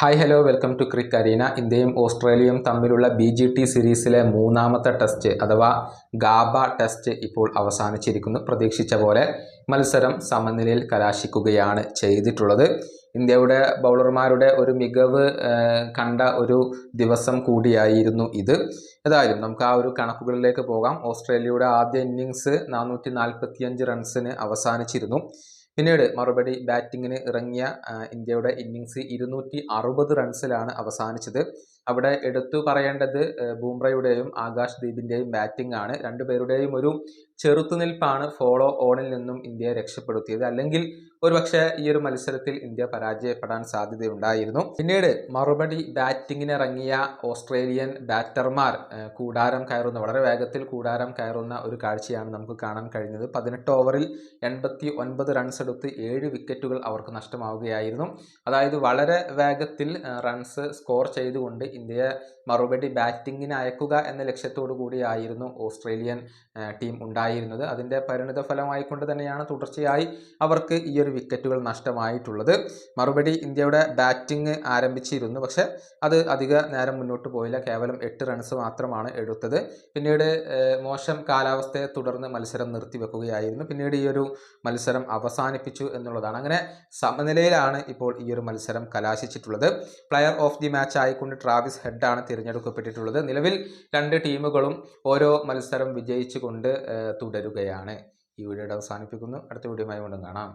Hi hello welcome to crick arena ഇന്ത്യയും ഓസ്ട്രേലിയയും തമ്മിലുള്ള ബി ജി ടി സീരീസിലെ മൂന്നാമത്തെ ടെസ്റ്റ് അഥവാ ഗാബ ടെസ്റ്റ് ഇപ്പോൾ അവസാനിച്ചിരിക്കുന്നു. പ്രതീക്ഷിച്ച പോലെ മത്സരം സമനിലയിൽ കലാശിക്കുകയാണ് ചെയ്തിട്ടുള്ളത്. ഇന്ത്യയുടെ ബൗളർമാരുടെ ഒരു മികവ് കണ്ട ഒരു ദിവസം കൂടിയായിരുന്നു ഇത്. ഏതായാലും നമുക്ക് ആ ഒരു കണക്കുകളിലേക്ക് പോകാം. ഓസ്ട്രേലിയയുടെ ആദ്യ ഇന്നിങ്സ് നാനൂറ്റി റൺസിന് അവസാനിച്ചിരുന്നു. പിന്നീട് മറുപടി ബാറ്റിങ്ങിന് ഇറങ്ങിയ ഇന്ത്യയുടെ ഇന്നിങ്സ് ഇരുന്നൂറ്റി അറുപത് റൺസിലാണ് അവസാനിച്ചത്. അവിടെ എടുത്തു പറയേണ്ടത് ബൂംറയുടെയും ആകാശ് ദീപിന്റെയും ബാറ്റിംഗ് ആണ്. രണ്ടുപേരുടെയും ഒരു ചെറുത്തുനിൽപ്പാണ് ഫോളോ ഓണിൽ നിന്നും ഇന്ത്യ രക്ഷപ്പെടുത്തിയത്. അല്ലെങ്കിൽ ഒരുപക്ഷെ ഈ ഒരു മത്സരത്തിൽ ഇന്ത്യ പരാജയപ്പെടാൻ സാധ്യതയുണ്ടായിരുന്നു. പിന്നീട് മറുപടി ബാറ്റിങ്ങിനിറങ്ങിയ ഓസ്ട്രേലിയൻ ബാറ്റർമാർ കൂടാരം കയറുന്ന വളരെ വേഗത്തിൽ കൂടാരം കയറുന്ന ഒരു കാഴ്ചയാണ് നമുക്ക് കാണാൻ കഴിഞ്ഞത്. പതിനെട്ട് ഓവറിൽ എൺപത്തി ഒൻപത് റൺസ് എടുത്ത് ഏഴ് വിക്കറ്റുകൾ അവർക്ക് നഷ്ടമാവുകയായിരുന്നു. അതായത് വളരെ വേഗത്തിൽ റൺസ് സ്കോർ ചെയ്തുകൊണ്ട് ഇന്ത്യയെ മറുപടി ബാറ്റിങ്ങിന് അയക്കുക എന്ന ലക്ഷ്യത്തോടു കൂടിയായിരുന്നു ഓസ്ട്രേലിയൻ ടീം ഉണ്ടായിരുന്നത്. അതിന്റെ പരിണിത ഫലമായിക്കൊണ്ട് തന്നെയാണ് തുടർച്ചയായി അവർക്ക് ഈ ഒരു വിക്കറ്റുകൾ നഷ്ടമായിട്ടുള്ളത്. മറുപടി ഇന്ത്യയുടെ ബാറ്റിംഗ് ആരംഭിച്ചിരുന്നു. പക്ഷേ അത് അധിക നേരം മുന്നോട്ട് പോയില്ല. കേവലം എട്ട് റൺസ് മാത്രമാണ് എടുത്തത്. പിന്നീട് മോശം കാലാവസ്ഥയെ തുടർന്ന് മത്സരം നിർത്തിവെക്കുകയായിരുന്നു. പിന്നീട് ഈ ഒരു മത്സരം അവസാനിപ്പിച്ചു എന്നുള്ളതാണ്. അങ്ങനെ സമനിലയിലാണ് ഇപ്പോൾ ഈ ഒരു മത്സരം കലാശിച്ചിട്ടുള്ളത്. പ്ലെയർ ഓഫ് ദി മാച്ച് ആയിക്കൊണ്ട് ട്രാവിസ് ഹെഡാണ് തിരഞ്ഞെടുക്കപ്പെട്ടിട്ടുള്ളത്. നിലവിൽ രണ്ട് ടീമുകളും ഓരോ മത്സരം വിജയിച്ചുകൊണ്ട് തുടരുകയാണ്. ഈ വീഡിയോയുടെ അവസാനിപ്പിക്കുന്നു. അടുത്ത വീഡിയോയുമായി വീണ്ടും കാണാം.